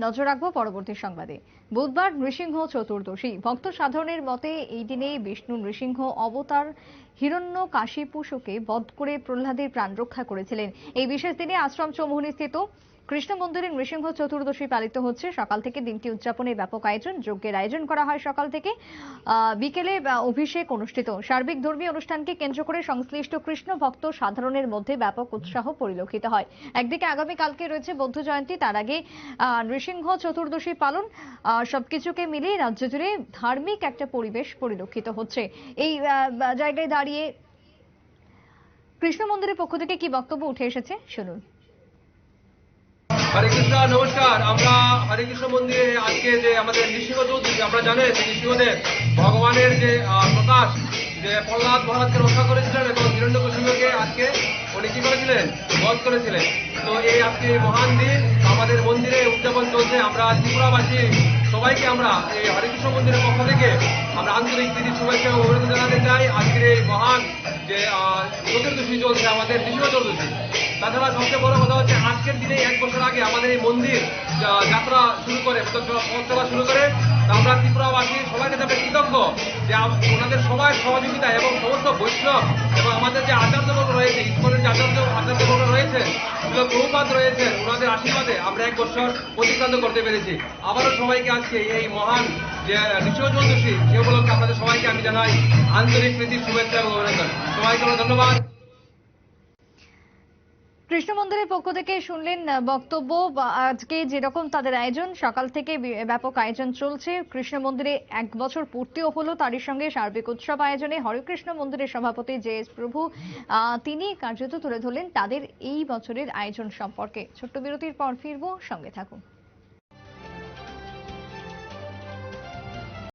নজর রাখব পরবর্তী সংবাদে। বুধবার নৃসিংহ চতুর্দশী। ভক্ত সাধারণের মতে এই দিনে বিষ্ণু নৃসিংহ অবতার হিরণ্য কাশীপুষকে বধ করে প্রহ্লাদের প্রাণ রক্ষা করেছিলেন। এই বিশেষ দিনে আশ্রম চৌমুহনী স্থিত কৃষ্ণ মন্দিরে নৃসিংহ চতুর্দশী পালিত হচ্ছে। সকাল থেকে দিনটি উদযাপনে ব্যাপক আয়োজন, যজ্ঞের আয়োজন করা হয় সকাল থেকে। বিকেলে অভিষেক অনুষ্ঠিত। সার্বিক ধর্মীয় অনুষ্ঠানকে কেন্দ্র করে সংশ্লিষ্ট কৃষ্ণ ভক্ত সাধারণের মধ্যে ব্যাপক উৎসাহ পরিলক্ষিত হয়। একদিকে আগামীকালকে রয়েছে বৌদ্ধ জয়ন্তী, তার আগে নৃসিংহ চতুর্দশী পালন। সবকিছুকে মিলিয়ে রাজ্য জুড়ে ধার্মিক একটা পরিবেশ পরিলক্ষিত হচ্ছে। এই জায়গায় দাঁড়িয়ে কৃষ্ণ মন্দিরের পক্ষ থেকে কি বক্তব্য উঠে এসেছে? শুনুন। হরে কৃষ্ণ, নমস্কার। আমরা হরে কৃষ্ণ মন্দিরে আজকে যে আমাদের নৃসিংহ চৌধুরী আমরা জানেন যে নৃসিংহদেব ভগবানের যে প্রকাশ, যে প্রহ্লাদ মহারাজকে রক্ষা করেছিলেন এবং হিরণ্যকশিপুকে আজকে উনি কি করেছিলেন? বধ করেছিলেন। তো এই আজকে মহান দিন, আমাদের মন্দিরে উদযাপন চলছে। আমরা ত্রিপুরাবাসী, সবাইকে আমরা এই হরে কৃষ্ণ মন্দিরের পক্ষ থেকে আমরা আন্তরিক শুভেচ্ছা ও অভিনন্দন জানাতে চাই। আজকের এই মহান যে চতুর্দশী চলছে, আমাদের নৃসিংহ চতুর্দশী। তাছাড়া সবচেয়ে বড় কথা হচ্ছে, আজকের দিনে এক বছর আগে আমাদের এই মন্দির যাত্রা শুরু করে পথ চলা শুরু করে। আমরা ত্রিপুরাবাসী সবাইকে তাদের কৃতজ্ঞ যে ওনাদের সবাই সহযোগিতা এবং সমস্ত বৈষ্ণব এবং আমাদের যে আচার্যবর্গ রয়েছে ইস্কনের যেগুলো বহুপাত রয়েছেন ওনাদের আশীর্বাদে আমরা এক বছর অতিক্রান্ত করতে পেরেছি। আবারও সবাইকে আজকে এই মহান যে চতুর্দশী সে উপলক্ষে আপনাদের সবাইকে আমি জানাই আন্তরিক প্রীতির শুভেচ্ছা এবং অভিনন্দন। সবাইকে ধন্যবাদ। কৃষ্ণ মন্দিরের পক্ষ থেকে শুনলেন বক্তব্য আজকে যেরকম তাদের আয়োজন, সকাল থেকে ব্যাপক আয়োজন চলছে। কৃষ্ণ মন্দিরে এক বছর পূর্তিও হলো তারই সঙ্গে সার্বিক উৎসব আয়োজনে। হরেকৃষ্ণ মন্দিরের সভাপতি জে এস প্রভু তিনি কার্যত তুলে ধরলেন তাদের এই বছরের আয়োজন সম্পর্কে। ছোট্ট বিরতির পর ফিরবো, সঙ্গে থাকুন।